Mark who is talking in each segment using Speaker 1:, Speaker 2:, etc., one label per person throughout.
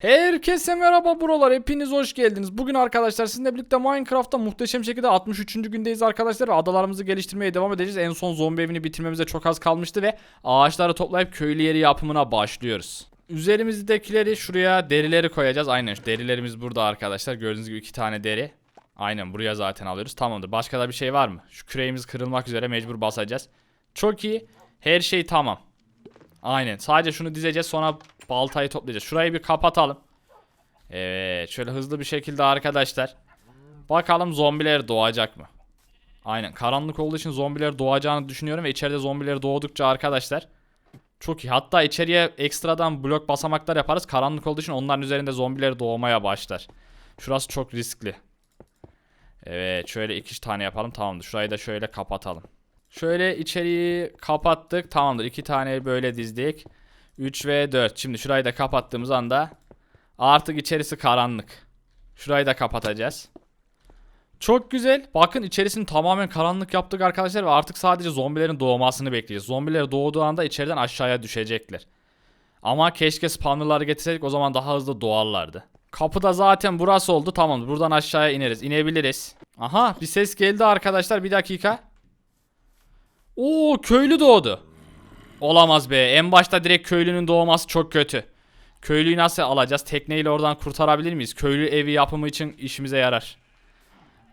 Speaker 1: Herkese merhaba buralar hepiniz hoş geldiniz. Bugün arkadaşlar sizinle birlikte Minecraft'ta muhteşem şekilde 63. gündeyiz arkadaşlar ve adalarımızı geliştirmeye devam edeceğiz. En son zombi evini bitirmemize çok az kalmıştı ve ağaçları toplayıp köylü yeri yapımına başlıyoruz. Üzerimizdekileri şuraya derileri koyacağız. Aynen derilerimiz burada arkadaşlar. Gördüğünüz gibi iki tane deri. Aynen buraya zaten alıyoruz. Tamamdır. Başka da bir şey var mı? Şu küreğimiz kırılmak üzere mecbur basacağız. Çok iyi. Her şey tamam. Aynen. Sadece şunu dizeceğiz sonra baltayı toplayacağız. Şurayı bir kapatalım. Evet. Şöyle hızlı bir şekilde arkadaşlar. Bakalım zombiler doğacak mı? Aynen. Karanlık olduğu için zombiler doğacağını düşünüyorum ve içeride zombiler doğdukça arkadaşlar. Çok iyi. Hatta içeriye ekstradan blok basamaklar yaparız. Karanlık olduğu için onların üzerinde zombiler doğmaya başlar. Şurası çok riskli. Evet. Şöyle iki tane yapalım. Tamamdır. Şurayı da şöyle kapatalım. Şöyle içeriği kapattık. Tamamdır. iki tane böyle dizdik. 3 ve 4. Şimdi şurayı da kapattığımız anda artık içerisi karanlık. Şurayı da kapatacağız. Çok güzel. Bakın içerisini tamamen karanlık yaptık arkadaşlar ve artık sadece zombilerin doğmasını bekleyeceğiz. Zombiler doğduğu anda içeriden aşağıya düşecekler. Ama keşke spawnerları getirseydik o zaman daha hızlı doğarlardı. Kapıda zaten burası oldu. Tamam buradan aşağıya ineriz. İnebiliriz. Aha bir ses geldi arkadaşlar. Bir dakika. Oo köylü doğdu. Olamaz be. En başta direkt köylünün doğması çok kötü. Köylüyü nasıl alacağız? Tekneyle oradan kurtarabilir miyiz? Köylü evi yapımı için işimize yarar.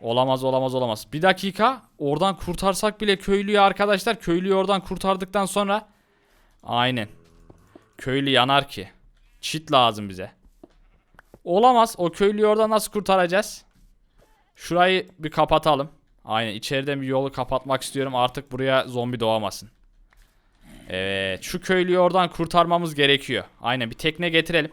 Speaker 1: Olamaz olamaz olamaz. Bir dakika. Oradan kurtarsak bile köylüyü arkadaşlar. Köylüyü oradan kurtardıktan sonra. Aynen. Köylü yanar ki. Çit lazım bize. Olamaz. O köylüyü oradan nasıl kurtaracağız? Şurayı bir kapatalım. Aynen içeriden bir yolu kapatmak istiyorum. Artık buraya zombi doğamasın. Evet şu köylüyü oradan kurtarmamız gerekiyor. Aynen bir tekne getirelim.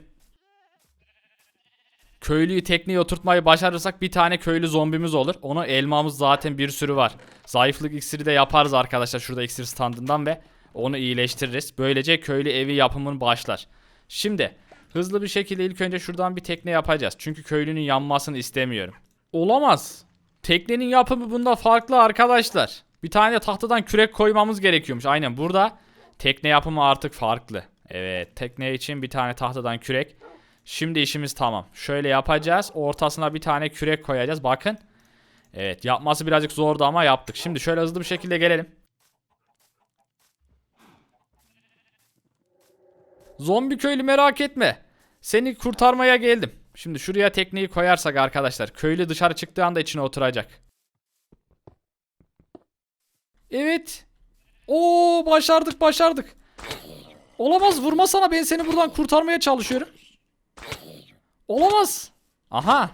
Speaker 1: Köylüyü tekneye oturtmayı başarırsak bir tane köylü zombimiz olur. Onu elmamız zaten bir sürü var. Zayıflık iksiri de yaparız arkadaşlar şurada iksir standından ve onu iyileştiririz. Böylece köylü evi yapımın başlar. Şimdi hızlı bir şekilde ilk önce şuradan bir tekne yapacağız. Çünkü köylünün yanmasını istemiyorum. Olamaz. Teknenin yapımı bunda farklı arkadaşlar. Bir tane tahtadan kürek koymamız gerekiyormuş. Aynen burada tekne yapımı artık farklı. Evet tekne için bir tane tahtadan kürek. Şimdi işimiz tamam. Şöyle yapacağız. Ortasına bir tane kürek koyacağız. Bakın. Evet yapması birazcık zordu ama yaptık. Şimdi şöyle hızlı bir şekilde gelelim. Zombi köylü merak etme. Seni kurtarmaya geldim. Şimdi şuraya tekneyi koyarsak arkadaşlar köylü dışarı çıktığı anda içine oturacak. Evet. Oo başardık başardık. Olamaz vurmasana ben seni buradan kurtarmaya çalışıyorum. Olamaz. Aha.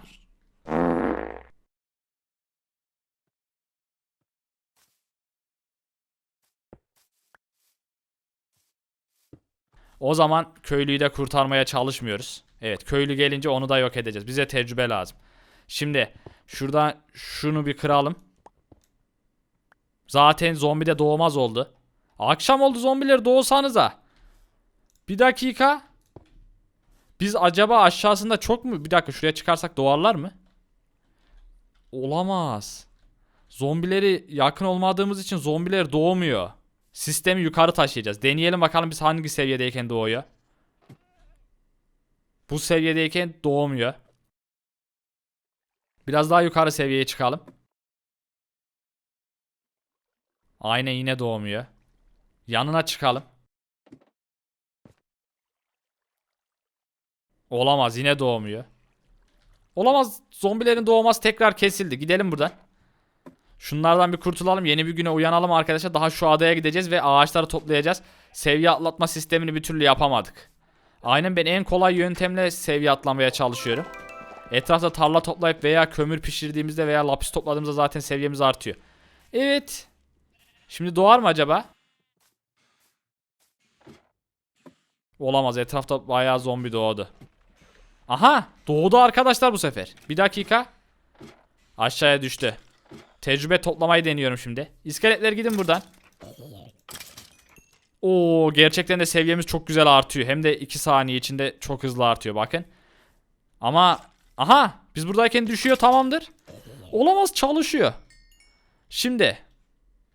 Speaker 1: O zaman köylüyü de kurtarmaya çalışmıyoruz. Evet köylü gelince onu da yok edeceğiz. Bize tecrübe lazım. Şimdi şuradan şunu bir kıralım. Zaten zombi de doğmaz oldu. Akşam oldu zombiler doğsanıza. Bir dakika. Biz acaba aşağısında çok mu? Bir dakika şuraya çıkarsak doğarlar mı? Olamaz. Zombileri yakın olmadığımız için zombiler doğmuyor. Sistemi yukarı taşıyacağız. Deneyelim bakalım biz hangi seviyedeyken doğuyor. Bu seviyedeyken doğmuyor. Biraz daha yukarı seviyeye çıkalım. Aynen yine doğmuyor. Yanına çıkalım. Olamaz yine doğmuyor. Olamaz zombilerin doğması tekrar kesildi. Gidelim buradan. Şunlardan bir kurtulalım. Yeni bir güne uyanalım arkadaşlar. Daha şu adaya gideceğiz ve ağaçları toplayacağız. Seviye atlatma sistemini bir türlü yapamadık. Aynen ben en kolay yöntemle seviye atlamaya çalışıyorum. Etrafta tarla toplayıp veya kömür pişirdiğimizde veya lapis topladığımızda zaten seviyemiz artıyor. Evet. Şimdi doğar mı acaba? Olamaz. Etrafta bayağı zombi doğdu. Aha! Doğdu arkadaşlar bu sefer. Bir dakika. Aşağıya düştü. Tecrübe toplamayı deniyorum şimdi. İskeletler gidin buradan. Oo gerçekten de seviyemiz çok güzel artıyor. Hem de 2 saniye içinde çok hızlı artıyor bakın. Ama aha biz buradayken düşüyor tamamdır. Olamaz çalışıyor. Şimdi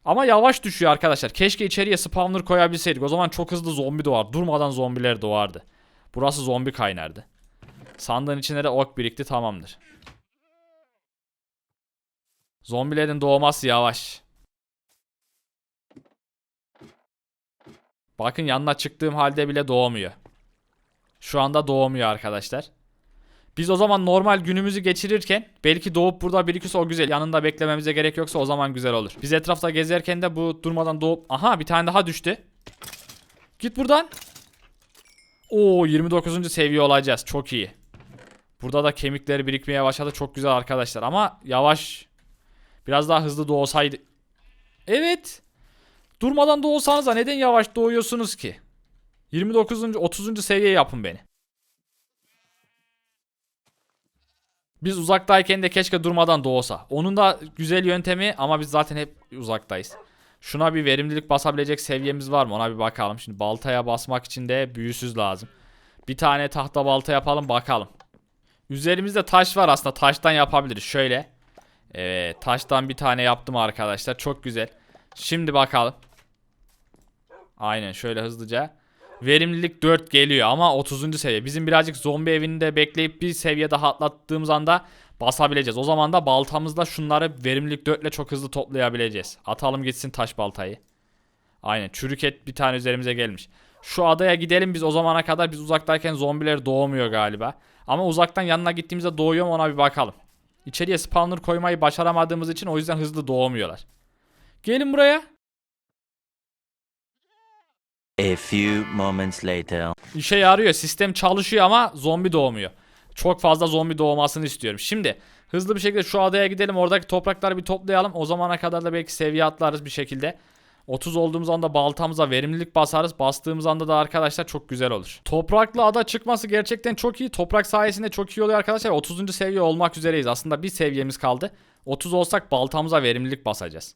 Speaker 1: ama yavaş düşüyor arkadaşlar. Keşke içeriye spawner koyabilseydik. O zaman çok hızlı zombi doğar. Durmadan zombiler doğardı. Burası zombi kaynardı. Sandığın içinde de ok birikti tamamdır. Zombilerin doğması yavaş. Bakın yanına çıktığım halde bile doğmuyor. Şu anda doğmuyor arkadaşlar. Biz o zaman normal günümüzü geçirirken belki doğup burada birikirse o güzel. Yanında beklememize gerek yoksa o zaman güzel olur. Biz etrafta gezerken de bu durmadan doğup... Aha bir tane daha düştü. Git buradan. Oo 29. seviye olacağız. Çok iyi. Burada da kemikleri birikmeye başladı. Çok güzel arkadaşlar ama yavaş. Biraz daha hızlı doğsaydı. Evet. Durmadan doğsanız da neden yavaş doğuyorsunuz ki? 29. 30. seviye yapın beni. Biz uzaktayken de keşke durmadan doğsa. Onun da güzel yöntemi ama biz zaten hep uzaktayız. Şuna bir verimlilik basabilecek seviyemiz var mı? Ona bir bakalım. Şimdi baltaya basmak için de büyüsüz lazım. Bir tane tahta balta yapalım bakalım. Üzerimizde taş var aslında. Taştan yapabiliriz. Şöyle. Evet, taştan bir tane yaptım arkadaşlar. Çok güzel. Şimdi bakalım. Aynen şöyle hızlıca. Verimlilik 4 geliyor ama 30. seviye. Bizim birazcık zombi evinde bekleyip bir seviye daha atlattığımız anda basabileceğiz. O zaman da baltamızla şunları verimlilik 4 ile çok hızlı toplayabileceğiz. Atalım gitsin taş baltayı. Aynen çürük et bir tane üzerimize gelmiş. Şu adaya gidelim biz o zamana kadar biz uzaktayken zombiler doğmuyor galiba. Ama uzaktan yanına gittiğimizde doğuyor mu ona bir bakalım. İçeriye spawner koymayı başaramadığımız için o yüzden hızlı doğmuyorlar. Gelin buraya.
Speaker 2: A few moments later.
Speaker 1: İşe yarıyor. Sistem çalışıyor ama zombi doğmuyor. Çok fazla zombi doğmasını istiyorum. Şimdi hızlı bir şekilde şu adaya gidelim. Oradaki toprakları bir toplayalım. O zamana kadar da belki seviye atlarız bir şekilde. 30 olduğumuz anda baltamıza verimlilik basarız. Bastığımız anda da arkadaşlar çok güzel olur. Topraklı ada çıkması gerçekten çok iyi. Toprak sayesinde çok iyi oluyor arkadaşlar. 30. seviye olmak üzereyiz. Aslında bir seviyemiz kaldı. 30 olsak baltamıza verimlilik basacağız.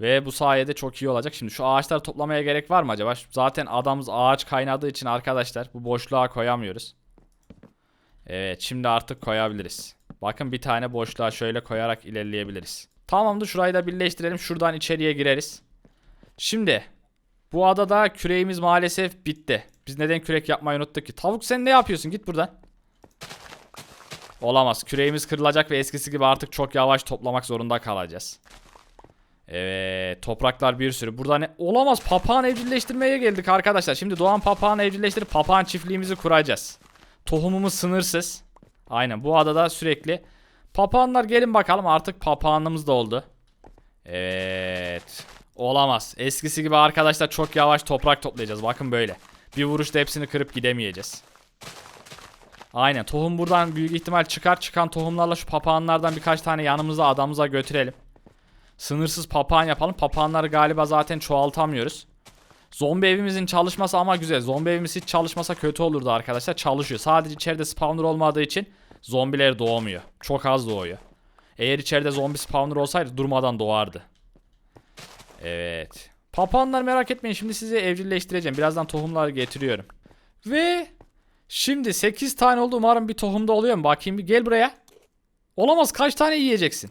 Speaker 1: Ve bu sayede çok iyi olacak. Şimdi şu ağaçları toplamaya gerek var mı acaba? Zaten adamız ağaç kaynadığı için arkadaşlar bu boşluğa koyamıyoruz. Evet şimdi artık koyabiliriz. Bakın bir tane boşluğa şöyle koyarak ilerleyebiliriz. Tamamdır şurayı da birleştirelim. Şuradan içeriye gireriz. Şimdi bu adada küreğimiz maalesef bitti. Biz neden kürek yapmayı unuttuk ki? Tavuk sen ne yapıyorsun? Git buradan. Olamaz. Küreğimiz kırılacak ve eskisi gibi artık çok yavaş toplamak zorunda kalacağız. Evet topraklar bir sürü. Burada ne? Olamaz papağan evcilleştirmeye geldik arkadaşlar. Şimdi doğan papağan evcilleştirip papağan çiftliğimizi kuracağız. Tohumumuz sınırsız. Aynen bu adada sürekli. Papağanlar gelin bakalım artık papağanımız da oldu. Evet. Olamaz. Eskisi gibi arkadaşlar çok yavaş toprak toplayacağız. Bakın böyle. Bir vuruşta hepsini kırıp gidemeyeceğiz. Aynen tohum buradan büyük ihtimal çıkar. Çıkan tohumlarla şu papağanlardan birkaç tane yanımıza adamıza götürelim. Sınırsız papağan yapalım. Papağanları galiba zaten çoğaltamıyoruz. Zombi evimizin çalışması ama güzel. Zombi evimiz hiç çalışmasa kötü olurdu arkadaşlar. Çalışıyor. Sadece içeride spawner olmadığı için zombiler doğmuyor. Çok az doğuyor. Eğer içeride zombi spawner olsaydı durmadan doğardı. Evet. Papağanlar merak etmeyin. Şimdi sizi evcilleştireceğim. Birazdan tohumları getiriyorum. Ve şimdi 8 tane oldu. Umarım bir tohumda oluyor mu? Bakayım bir gel buraya. Olamaz. Kaç tane yiyeceksin?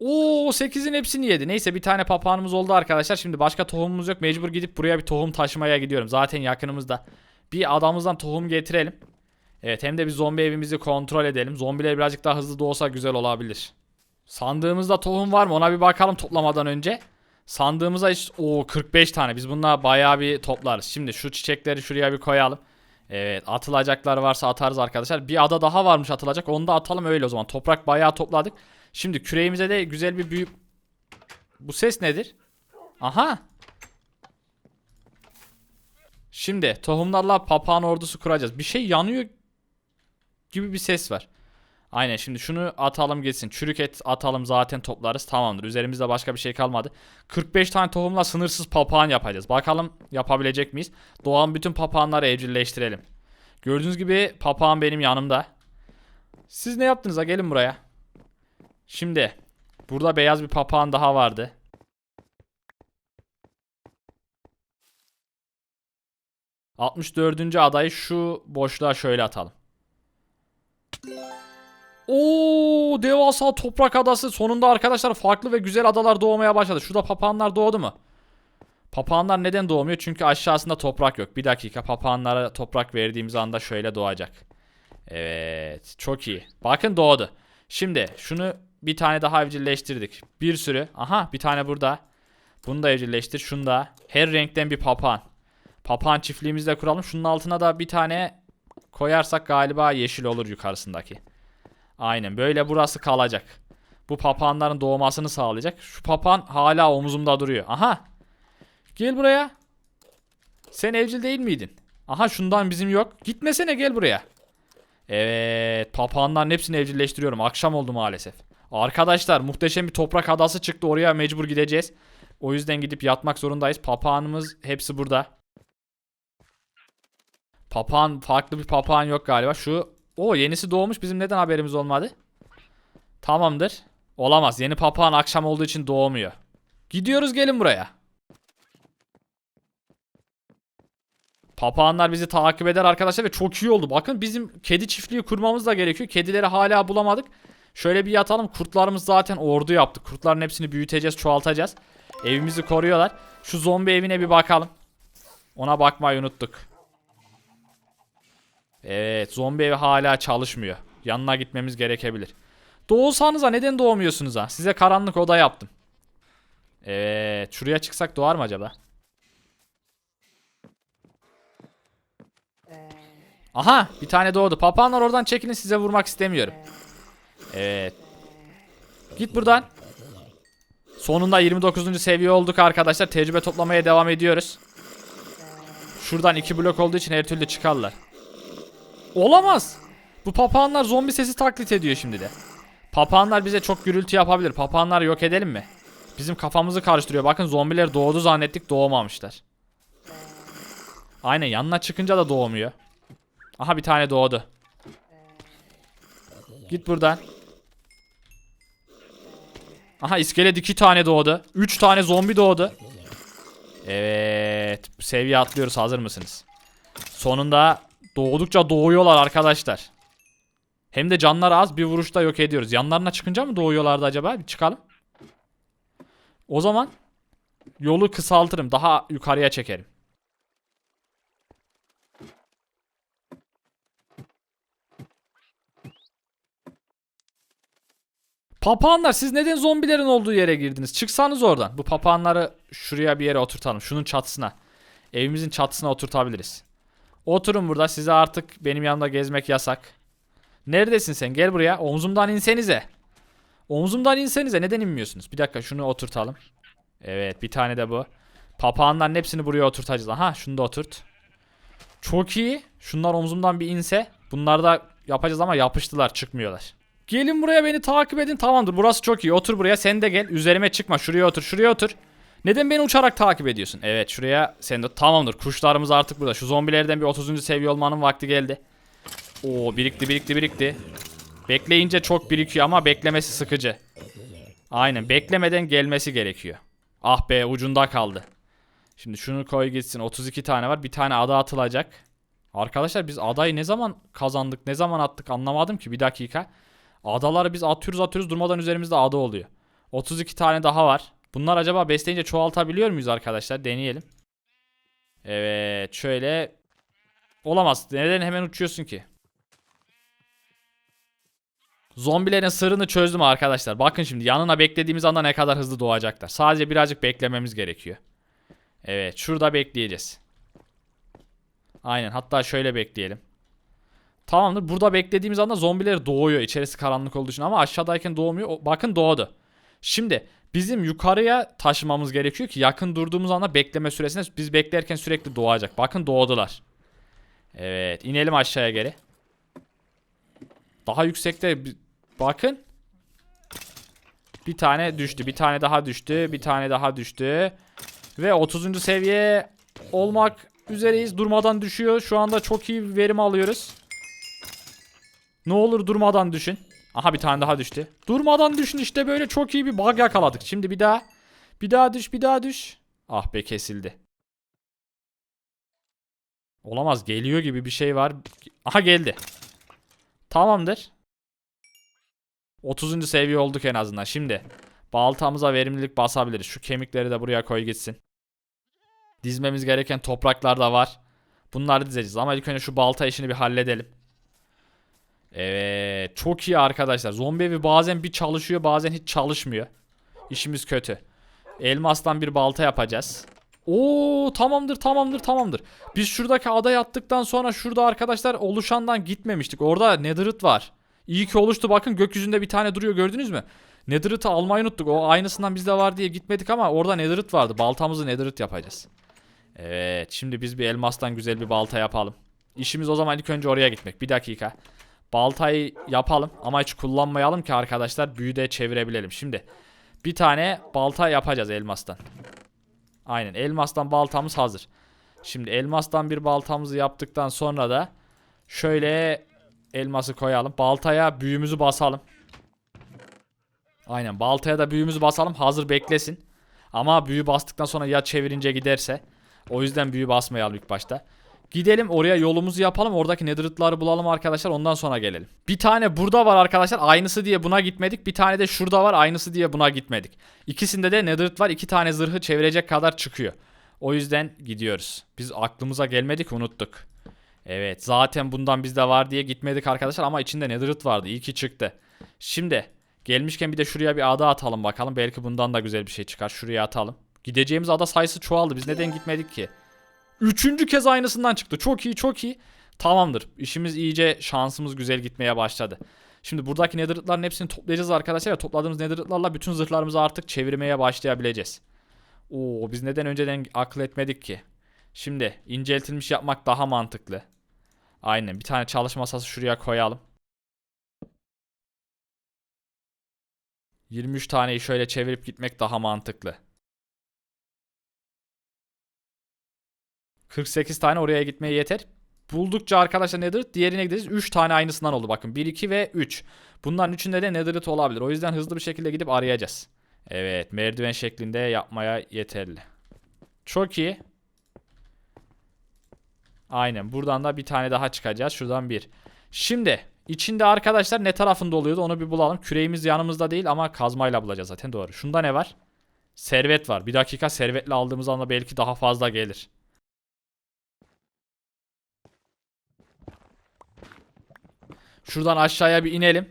Speaker 1: Oo 8'in hepsini yedi. Neyse bir tane papağanımız oldu arkadaşlar. Şimdi başka tohumumuz yok. Mecbur gidip buraya bir tohum taşımaya gidiyorum. Zaten yakınımızda. Bir adamımızdan tohum getirelim. Evet hem de bir zombi evimizi kontrol edelim. Zombiler birazcık daha hızlı doğsa güzel olabilir. Sandığımızda tohum var mı? Ona bir bakalım toplamadan önce. Sandığımıza hiç o 45 tane. Biz bununla bayağı bir toplarız. Şimdi şu çiçekleri şuraya bir koyalım. Evet atılacaklar varsa atarız arkadaşlar. Bir ada daha varmış atılacak. Onu da atalım öyle o zaman. Toprak bayağı topladık. Şimdi küreğimize de güzel bir büyük... Bu ses nedir? Aha. Şimdi tohumlarla papağan ordusu kuracağız. Bir şey yanıyor gibi bir ses var. Aynen şimdi şunu atalım gitsin. Çürük et atalım zaten toplarız. Tamamdır. Üzerimizde başka bir şey kalmadı. 45 tane tohumla sınırsız papağan yapacağız. Bakalım yapabilecek miyiz? Doğan bütün papağanları evcilleştirelim. Gördüğünüz gibi papağan benim yanımda. Siz ne yaptınız ha? Gelin buraya. Şimdi burada beyaz bir papağan daha vardı. ...64. adayı şu boşluğa şöyle atalım. Oo devasa toprak adası. Sonunda arkadaşlar farklı ve güzel adalar doğmaya başladı. Şurada papağanlar doğdu mu? Papağanlar neden doğmuyor? Çünkü aşağısında toprak yok. Bir dakika papağanlara toprak verdiğimiz anda şöyle doğacak. Evet çok iyi. Bakın doğdu. Şimdi şunu bir tane daha evcilleştirdik. Bir sürü. Aha bir tane burada. Bunu da evcilleştir. Şunu da. Her renkten bir papağan. Papağan çiftliğimizi de kuralım. Şunun altına da bir tane koyarsak galiba yeşil olur yukarısındaki. Aynen böyle burası kalacak. Bu papağanların doğmasını sağlayacak. Şu papağan hala omuzumda duruyor. Aha. Gel buraya. Sen evcil değil miydin? Aha şundan bizim yok. Gitmesene gel buraya. Evet papağanların hepsini evcilleştiriyorum. Akşam oldu maalesef. Arkadaşlar muhteşem bir toprak adası çıktı. Oraya mecbur gideceğiz. O yüzden gidip yatmak zorundayız. Papağanımız hepsi burada. Papağan farklı bir papağan yok galiba. Şu o yenisi doğmuş. Bizim neden haberimiz olmadı? Tamamdır. Olamaz. Yeni papağan akşam olduğu için doğmuyor. Gidiyoruz gelin buraya. Papağanlar bizi takip eder arkadaşlar ve çok iyi oldu. Bakın bizim kedi çiftliği kurmamız da gerekiyor. Kedileri hala bulamadık. Şöyle bir yatalım. Kurtlarımız zaten ordu yaptık. Kurtların hepsini büyüteceğiz, çoğaltacağız. Evimizi koruyorlar. Şu zombi evine bir bakalım. Ona bakmayı unuttuk. Evet, zombi evi hala çalışmıyor. Yanına gitmemiz gerekebilir. Doğulsanıza neden doğmuyorsunuz ha? Size karanlık oda yaptım. Evet, şuraya çıksak doğar mı acaba? Aha bir tane doğdu. Papağanlar oradan çekilin size vurmak istemiyorum. Evet. Git buradan. Sonunda 29. seviye olduk arkadaşlar. Tecrübe toplamaya devam ediyoruz. Şuradan iki blok olduğu için her türlü çıkarlar. Olamaz. Bu papağanlar zombi sesi taklit ediyor şimdi de. Papağanlar bize çok gürültü yapabilir. Papağanları yok edelim mi? Bizim kafamızı karıştırıyor. Bakın zombiler doğdu zannettik doğmamışlar. Aynen yanına çıkınca da doğmuyor. Aha bir tane doğdu. Git buradan. Aha iskelet iki tane doğdu. Üç tane zombi doğdu. Evet. Seviye atlıyoruz. Hazır mısınız? Sonunda doğdukça doğuyorlar arkadaşlar. Hem de canları az bir vuruşta yok ediyoruz. Yanlarına çıkınca mı doğuyorlardı acaba? Bir çıkalım. O zaman yolu kısaltırım. Daha yukarıya çekerim. Papağanlar siz neden zombilerin olduğu yere girdiniz? Çıksanız oradan. Bu papağanları şuraya bir yere oturtalım. Şunun çatısına. Evimizin çatısına oturtabiliriz. Oturun burada. Size artık benim yanımda gezmek yasak. Neredesin sen? Gel buraya. Omzumdan insenize. Omzumdan insenize. Neden inmiyorsunuz? Bir dakika şunu oturtalım. Evet bir tane de bu. Papağanların hepsini buraya oturtacağız. Aha şunu da oturt. Çok iyi. Şunlar omzumdan bir inse. Bunları da yapacağız ama yapıştılar çıkmıyorlar. Gelin buraya beni takip edin. Tamamdır burası çok iyi. Otur buraya sen de gel. Üzerime çıkma. Şuraya otur. Şuraya otur. Neden beni uçarak takip ediyorsun? Evet şuraya sen de tamamdır. Kuşlarımız artık burada. Şu zombilerden bir 30. seviye olmanın vakti geldi. Oo birikti birikti birikti. Bekleyince çok birikiyor ama beklemesi sıkıcı. Aynen beklemeden gelmesi gerekiyor. Ah be ucunda kaldı. Şimdi şunu koy gitsin. 32 tane var. Bir tane ada atılacak. Arkadaşlar biz adayı ne zaman kazandık? Ne zaman attık anlamadım ki. Bir dakika. Adaları biz atıyoruz atıyoruz durmadan üzerimizde ada oluyor. 32 tane daha var. Bunlar acaba besleyince çoğaltabiliyor muyuz arkadaşlar? Deneyelim. Evet şöyle. Olamaz. Neden hemen uçuyorsun ki? Zombilerin sırrını çözdüm arkadaşlar. Bakın şimdi yanına beklediğimiz anda ne kadar hızlı doğacaklar. Sadece birazcık beklememiz gerekiyor. Evet şurada bekleyeceğiz. Aynen hatta şöyle bekleyelim. Tamamdır. Burada beklediğimiz anda zombiler doğuyor. İçerisi karanlık olduğu için ama aşağıdayken doğmuyor. Bakın doğdu. Şimdi bizim yukarıya taşımamız gerekiyor ki yakın durduğumuz anda bekleme süresinde biz beklerken sürekli doğacak. Bakın doğdular. Evet inelim aşağıya geri. Daha yüksekte bakın. Bir tane düştü. Bir tane daha düştü. Bir tane daha düştü. Ve 30. seviye olmak üzereyiz. Durmadan düşüyor. Şu anda çok iyi verim alıyoruz. Ne olur durmadan düşün. Aha bir tane daha düştü. Durmadan düşün işte böyle çok iyi bir bug yakaladık. Şimdi bir daha. Bir daha düş bir daha düş. Ah be kesildi. Olamaz geliyor gibi bir şey var. Aha geldi. Tamamdır. 30. seviye olduk en azından. Şimdi baltamıza verimlilik basabiliriz. Şu kemikleri de buraya koy gitsin. Dizmemiz gereken topraklar da var. Bunları dizeceğiz ama ilk önce şu balta işini bir halledelim. Evet çok iyi arkadaşlar. Zombi evi bazen bir çalışıyor bazen hiç çalışmıyor. İşimiz kötü. Elmastan bir balta yapacağız. Oo tamamdır tamamdır tamamdır. Biz şuradaki adaya attıktan sonra şurada arkadaşlar oluşandan gitmemiştik. Orada netherite var. İyi ki oluştu bakın gökyüzünde bir tane duruyor gördünüz mü? Netherite'ı almayı unuttuk. O aynısından bizde var diye gitmedik ama orada netherite vardı. Baltamızı netherite yapacağız. Evet şimdi biz bir elmastan güzel bir balta yapalım. İşimiz o zaman ilk önce oraya gitmek. Bir dakika. Baltayı yapalım ama hiç kullanmayalım ki arkadaşlar büyüde çevirebilelim. Şimdi bir tane balta yapacağız elmastan. Aynen elmastan baltamız hazır. Şimdi elmastan bir baltamızı yaptıktan sonra da şöyle elması koyalım. Baltaya büyümüzü basalım. Aynen baltaya da büyümüzü basalım hazır beklesin. Ama büyü bastıktan sonra ya çevirince giderse. O yüzden büyü basmayalım ilk başta. Gidelim oraya yolumuzu yapalım. Oradaki netherite'ları bulalım arkadaşlar. Ondan sonra gelelim. Bir tane burada var arkadaşlar. Aynısı diye buna gitmedik. Bir tane de şurada var. Aynısı diye buna gitmedik. İkisinde de netherite var. İki tane zırhı çevirecek kadar çıkıyor. O yüzden gidiyoruz. Biz aklımıza gelmedik unuttuk. Evet zaten bundan bizde var diye gitmedik arkadaşlar. Ama içinde netherite vardı. İyi ki çıktı. Şimdi gelmişken bir de şuraya bir ada atalım bakalım. Belki bundan da güzel bir şey çıkar. Şuraya atalım. Gideceğimiz ada sayısı çoğaldı. Biz neden gitmedik ki? Üçüncü kez aynısından çıktı. Çok iyi çok iyi. Tamamdır. İşimiz iyice şansımız güzel gitmeye başladı. Şimdi buradaki netherite'ların hepsini toplayacağız arkadaşlar. Ve topladığımız netherite'larla bütün zırhlarımızı artık çevirmeye başlayabileceğiz. Oo biz neden önceden akıl etmedik ki? Şimdi inceltilmiş yapmak daha mantıklı. Aynen bir tane çalışma masası şuraya koyalım. 23 taneyi şöyle çevirip gitmek daha mantıklı. 48 tane oraya gitmeye yeter. Buldukça arkadaşlar netherite diğerine gideriz. 3 tane aynısından oldu bakın. 1, 2 ve 3. Bunların üçünde de netherite olabilir. O yüzden hızlı bir şekilde gidip arayacağız. Evet merdiven şeklinde yapmaya yeterli. Çok iyi. Aynen buradan da bir tane daha çıkacağız. Şuradan bir. Şimdi içinde arkadaşlar ne tarafında oluyordu onu bir bulalım. Küreğimiz yanımızda değil ama kazmayla bulacağız zaten doğru. Şunda ne var? Servet var. Bir dakika servetle aldığımız anda belki daha fazla gelir. Şuradan aşağıya bir inelim.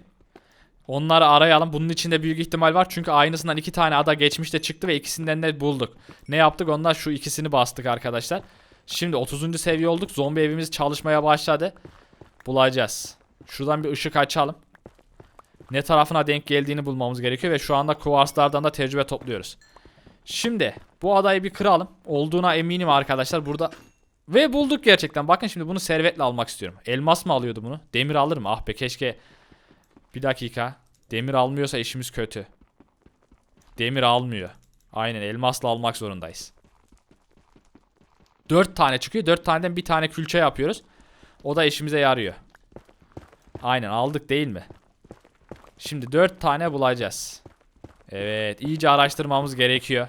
Speaker 1: Onları arayalım. Bunun içinde büyük ihtimal var. Çünkü aynısından iki tane ada geçmişte çıktı ve ikisinden de bulduk. Ne yaptık? Onlar şu ikisini bastık arkadaşlar. Şimdi 30. seviye olduk. Zombi evimiz çalışmaya başladı. Bulacağız. Şuradan bir ışık açalım. Ne tarafına denk geldiğini bulmamız gerekiyor ve şu anda kuvarslardan da tecrübe topluyoruz. Şimdi bu adayı bir kıralım. Olduğuna eminim arkadaşlar. Burada ve bulduk gerçekten. Bakın şimdi bunu servetle almak istiyorum. Elmas mı alıyordu bunu? Demir alır mı? Ah be keşke. Bir dakika. Demir almıyorsa işimiz kötü. Demir almıyor. Aynen elmasla almak zorundayız. 4 tane çıkıyor. 4 taneden bir tane külçe yapıyoruz. O da işimize yarıyor. Aynen aldık değil mi? Şimdi 4 tane bulacağız. Evet iyice araştırmamız gerekiyor.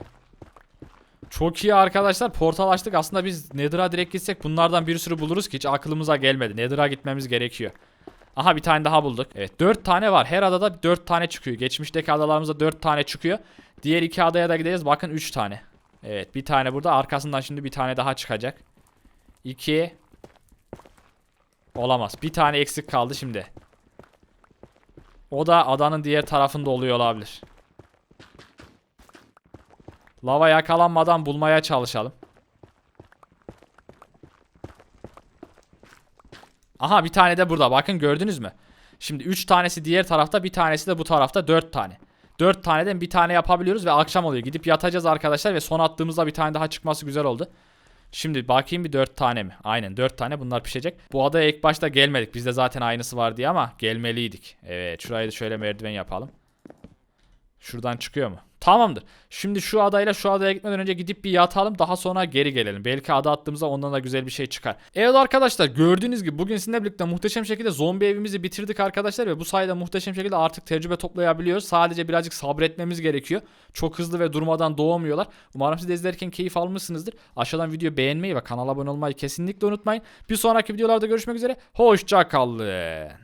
Speaker 1: Çok iyi arkadaşlar portal açtık aslında biz Nether'a direkt gitsek bunlardan bir sürü buluruz ki hiç aklımıza gelmedi. Nether'a gitmemiz gerekiyor. Aha bir tane daha bulduk. Evet 4 tane var. Her adada 4 tane çıkıyor. Geçmişteki adalarımızda 4 tane çıkıyor. Diğer iki adaya da gideceğiz. Bakın 3 tane. Evet bir tane burada. Arkasından şimdi bir tane daha çıkacak. 2 Olamaz. Bir tane eksik kaldı şimdi. O da adanın diğer tarafında oluyor olabilir. Lava yakalanmadan bulmaya çalışalım. Aha bir tane de burada. Bakın gördünüz mü? Şimdi 3 tanesi diğer tarafta, bir tanesi de bu tarafta 4 tane. 4 taneden bir tane yapabiliyoruz ve akşam oluyor. Gidip yatacağız arkadaşlar ve son attığımızda bir tane daha çıkması güzel oldu. Şimdi bakayım bir 4 tane mi? Aynen 4 tane bunlar pişecek. Bu adaya ilk başta gelmedik. Bizde zaten aynısı var diye ama gelmeliydik. Evet şurayı da şöyle merdiven yapalım. Şuradan çıkıyor mu? Tamamdır. Şimdi şu adayla şu adaya gitmeden önce gidip bir yatalım. Daha sonra geri gelelim. Belki ada attığımızda ondan da güzel bir şey çıkar. Evet arkadaşlar gördüğünüz gibi bugün sizinle birlikte muhteşem şekilde zombi evimizi bitirdik arkadaşlar. Ve bu sayede muhteşem şekilde artık tecrübe toplayabiliyoruz. Sadece birazcık sabretmemiz gerekiyor. Çok hızlı ve durmadan doğamıyorlar. Umarım siz de izlerken keyif almışsınızdır. Aşağıdan videoyu beğenmeyi ve kanala abone olmayı kesinlikle unutmayın. Bir sonraki videolarda görüşmek üzere. Hoşça kalın.